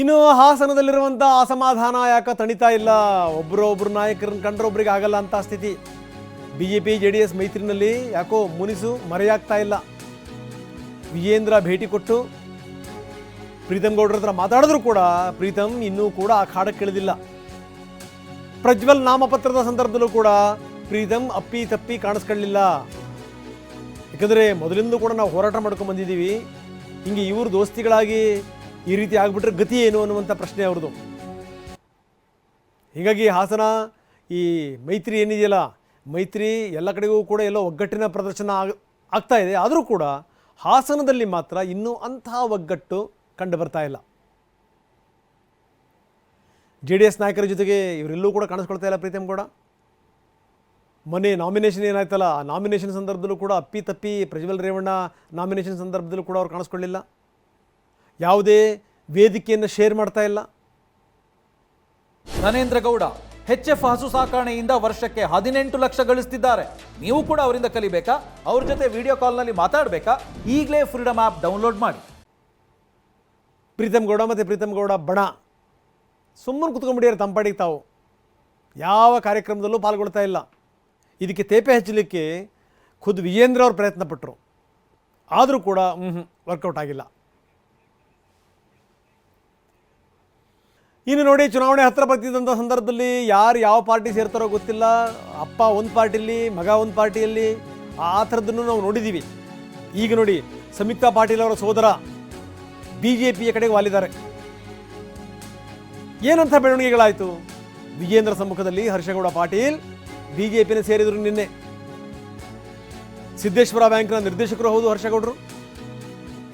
ಇನ್ನು ಹಾಸನದಲ್ಲಿರುವಂಥ ಅಸಮಾಧಾನ ಯಾಕ ತಣಿತಾ ಇಲ್ಲ? ಒಬ್ಬರು ಒಬ್ರು ನಾಯಕರನ್ನ ಕಂಡ್ರೆ ಒಬ್ರಿಗೆ ಆಗಲ್ಲ ಅಂತ ಸ್ಥಿತಿ. B J P J D S ಮೈತ್ರಿನಲ್ಲಿ ಯಾಕೋ ಮುನಿಸು ಮರೆಯಾಗ್ತಾ ಇಲ್ಲ. ವಿಜೇಂದ್ರ ಭೇಟಿ ಕೊಟ್ಟು ಪ್ರೀತಮ್ ಗೌಡ್ರ ಹತ್ರ ಮಾತಾಡಿದ್ರು ಕೂಡ ಪ್ರೀತಮ್ ಇನ್ನೂ ಕೂಡ ಆ ಖಾಡಕ್ಕೆ ಇಳಿದಿಲ್ಲ ಪ್ರಜ್ವಲ್ ನಾಮಪತ್ರದ ಸಂದರ್ಭದಲ್ಲೂ ಕೂಡ ಪ್ರೀತಮ್ ಅಪ್ಪಿ ತಪ್ಪಿ ಕಾಣಿಸ್ಕೊಳ್ಳಿಲ್ಲ. ಯಾಕಂದರೆ ಮೊದಲಿಂದ ಕೂಡ ನಾವು ಹೋರಾಟ ಮಾಡ್ಕೊಂಡು ಬಂದಿದ್ದೀವಿ. ಹಿಂಗೆ ಇವರು ದೋಸ್ತಿಗಳಾಗಿ ಈ ರೀತಿ ಆಗ್ಬಿಟ್ರೆ ಗತಿ ಏನು ಅನ್ನುವಂಥ ಪ್ರಶ್ನೆ ಅವ್ರದ್ದು. ಹೀಗಾಗಿ ಹಾಸನ ಈ ಮೈತ್ರಿ ಏನಿದೆಯಲ್ಲ, ಮೈತ್ರಿ ಎಲ್ಲ ಕಡೆಗೂ ಕೂಡ ಎಲ್ಲೋ ಒಗ್ಗಟ್ಟಿನ ಪ್ರದರ್ಶನ ಆಗ, ಆಗ್ತಾ ಇದೆ. ಆದರೂ ಕೂಡ ಹಾಸನದಲ್ಲಿ ಮಾತ್ರ ಇನ್ನೂ ಅಂತಹ ಒಗ್ಗಟ್ಟು ಕಂಡು ಬರ್ತಾ ಇಲ್ಲ. ಜೆ ಡಿ ಎಸ್ ನಾಯಕರ ಜೊತೆಗೆ ಇವರೆಲ್ಲೂ ಕೂಡ ಕಾಣಿಸ್ಕೊಳ್ತಾ ಇಲ್ಲ ಪ್ರೀತಮ್ ಕೂಡ ಮೊನ್ನೆ ನಾಮಿನೇಷನ್ ಏನಾಯ್ತಲ್ಲ, ಆ ನಾಮಿನೇಷನ್ ಸಂದರ್ಭದಲ್ಲೂ ಕೂಡ ಅಪ್ಪಿ ತಪ್ಪಿ ಪ್ರಜ್ವಲ್ ರೇವಣ್ಣ ನಾಮಿನೇಷನ್ ಸಂದರ್ಭದಲ್ಲೂ ಕೂಡ ಅವ್ರು ಕಾಣಿಸ್ಕೊಳ್ಳಿಲ್ಲ. ಯಾವುದೇ ವೇದಿಕೆಯನ್ನು ಶೇರ್ ಮಾಡ್ತಾ ಇಲ್ಲ. ಧನೇಂದ್ರ ಗೌಡ ಎಚ್ ಎಫ್ ಹಸು ಸಾಕಾಣೆಯಿಂದ ವರ್ಷಕ್ಕೆ ಹದಿನೆಂಟು ಲಕ್ಷ ಗಳಿಸ್ತಿದ್ದಾರೆ. ನೀವು ಕೂಡ ಅವರಿಂದ ಕಲಿಬೇಕಾ? ಅವ್ರ ಜೊತೆ ವಿಡಿಯೋ ಕಾಲ್ನಲ್ಲಿ ಮಾತಾಡಬೇಕಾ? ಈಗಲೇ ಫ್ರೀಡಮ್ ಆ್ಯಪ್ ಡೌನ್ಲೋಡ್ ಮಾಡಿ. ಪ್ರೀತಮ್ ಗೌಡ ಮತ್ತು ಪ್ರೀತಮ್ ಗೌಡ ಬಣ. ಸುಮ್ಮನೆ ಕುತ್ಕೊಂಡ್ಬಿಟ್ಟಿದ್ದಾರೆ ತಂಪಾಡಿಗೆ ತಾವು. ಯಾವ ಕಾರ್ಯಕ್ರಮದಲ್ಲೂ ಪಾಲ್ಗೊಳ್ತಾ ಇಲ್ಲ. ಇದಕ್ಕೆ ತೇಪೆ ಹಚ್ಚಲಿಕ್ಕೆ ಖುದ್ ವಿಜೇಂದ್ರ ಅವರು ಪ್ರಯತ್ನ ಪಟ್ಟರು ಆದರೂ ಕೂಡ ವರ್ಕೌಟ್ ಆಗಿಲ್ಲ. ಇನ್ನು ನೋಡಿ, ಚುನಾವಣೆ ಹತ್ರ ಬರ್ತಿದ್ದಂಥ ಸಂದರ್ಭದಲ್ಲಿ ಯಾರು ಯಾವ ಪಾರ್ಟಿ ಸೇರ್ತಾರೋ ಗೊತ್ತಿಲ್ಲ. ಅಪ್ಪ ಒಂದು ಪಾರ್ಟಿಯಲ್ಲಿ ಮಗ ಒಂದು ಪಾರ್ಟಿಯಲ್ಲಿ, ಆ ಥರದ್ದನ್ನು ನಾವು ನೋಡಿದ್ದೀವಿ ಈಗ ನೋಡಿ ಸಂಯುಕ್ತಾ ಪಾಟೀಲ್ ಅವರ ಸೋದರ ಬಿ ಜೆ ಪಿಯ ಕಡೆಗೆ ವಾಲಿದ್ದಾರೆ. ಏನಂಥ ಬೆಳವಣಿಗೆಗಳಾಯಿತು? ವಿಜೇಂದ್ರ ಸಮ್ಮುಖದಲ್ಲಿ ಹರ್ಷಗೌಡ ಪಾಟೀಲ್ ಬಿ ಜೆ ಪಿನ ಸೇರಿದರು ನಿನ್ನೆ. ಸಿದ್ದೇಶ್ವರ ಬ್ಯಾಂಕ್ನ ನಿರ್ದೇಶಕರು ಹೌದು ಹರ್ಷಗೌಡರು.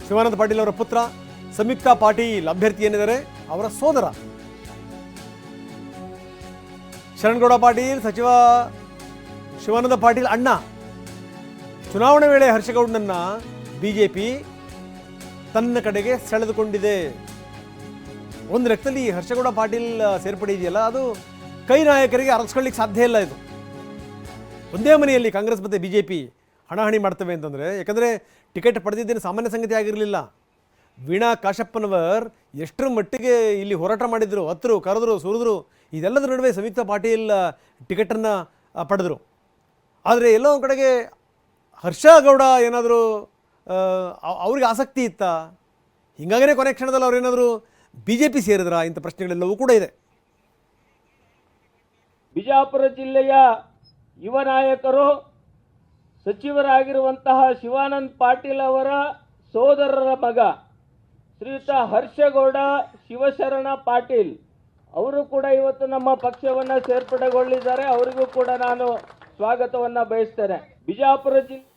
ಶಿವಾನಂದ ಪಾಟೀಲ್ ಅವರ ಪುತ್ರ ಸಂಯುಕ್ತಾ ಪಾಟೀಲ್ ಅಭ್ಯರ್ಥಿ ಏನಿದ್ದಾರೆ ಅವರ ಸೋದರ. ಶರಣಗೌಡ ಪಾಟೀಲ್, ಸಚಿವ ಶಿವಾನಂದ ಪಾಟೀಲ್ ಅಣ್ಣ. ಚುನಾವಣೆ ವೇಳೆ ಹರ್ಷಗೌಡನನ್ನ ಬಿಜೆಪಿ ತನ್ನ ಕಡೆಗೆ ಸೆಳೆದುಕೊಂಡಿದೆ. ಒಂದು ಲೆಕ್ಕದಲ್ಲಿ ಹರ್ಷಗೌಡ ಪಾಟೀಲ್ ಸೇರ್ಪಡೆ ಇದೆಯಲ್ಲ, ಅದು ಕೈ ನಾಯಕರಿಗೆ ಅರಸ್ಕೊಳ್ಳಿಕ್ಕೆ ಸಾಧ್ಯ ಇಲ್ಲ ಇದು. ಒಂದೇ ಮನೆಯಲ್ಲಿ ಕಾಂಗ್ರೆಸ್ ಮತ್ತು ಬಿ ಜೆ ಹಣಾಹಣಿ ಮಾಡ್ತವೆ ಅಂತಂದರೆ, ಯಾಕಂದರೆ ಟಿಕೆಟ್ ಪಡೆದಿದ್ದೇನೆ ಸಾಮಾನ್ಯ ಸಂಗತಿ ಆಗಿರಲಿಲ್ಲ. ವೀಣಾ ಕಾಶಪ್ಪನವರ್ ಎಷ್ಟರ ಮಟ್ಟಿಗೆ ಇಲ್ಲಿ ಹೋರಾಟ ಮಾಡಿದ್ರು ಹತ್ತರು ಕರೆದ್ರು, ಸುರಿದ್ರು, ಇದೆಲ್ಲದರ ನಡುವೆ ಸಂಯುಕ್ತ ಪಾಟೀಲ್ ಟಿಕೆಟನ್ನು ಪಡೆದರು. ಆದರೆ ಎಲ್ಲೋ ಒಂದು ಕಡೆಗೆ ಹರ್ಷ ಗೌಡ ಏನಾದರೂ ಅವ್ರಿಗೆ ಆಸಕ್ತಿ ಇತ್ತ? ಹಿಂಗಾಗೇ ಕೊನೆ ಕ್ಷಣದಲ್ಲಿ ಅವ್ರೇನಾದರೂ ಬಿ ಜೆ ಪಿ ಸೇರಿದ್ರಾ? ಇಂಥ ಪ್ರಶ್ನೆಗಳೆಲ್ಲವೂ ಕೂಡ ಇದೆ. ಬಿಜಾಪುರ ಜಿಲ್ಲೆಯ ಯುವ ನಾಯಕರು, ಸಚಿವರಾಗಿರುವಂತಹ ಶಿವಾನಂದ್ ಪಾಟೀಲ್ ಅವರ ಸೋದರರ ಮಗ ಶ್ರೀಯುತ ಹರ್ಷಗೌಡ ಶಿವಶರಣ ಪಾಟೀಲ್. ಅವರು ಕೂಡ ಇವತ್ತು ನಮ್ಮ ಪಕ್ಷವನ್ನ ಸೇರ್ಪಡೆಗೊಳ್ಳಿದ್ದಾರೆ. ಅವರಿಗೂ ಕೂಡ ನಾನು ಸ್ವಾಗತವನ್ನ ಬಯಸ್ತೇನೆ. ಬಿಜಾಪುರ ಜಿಲ್ಲೆ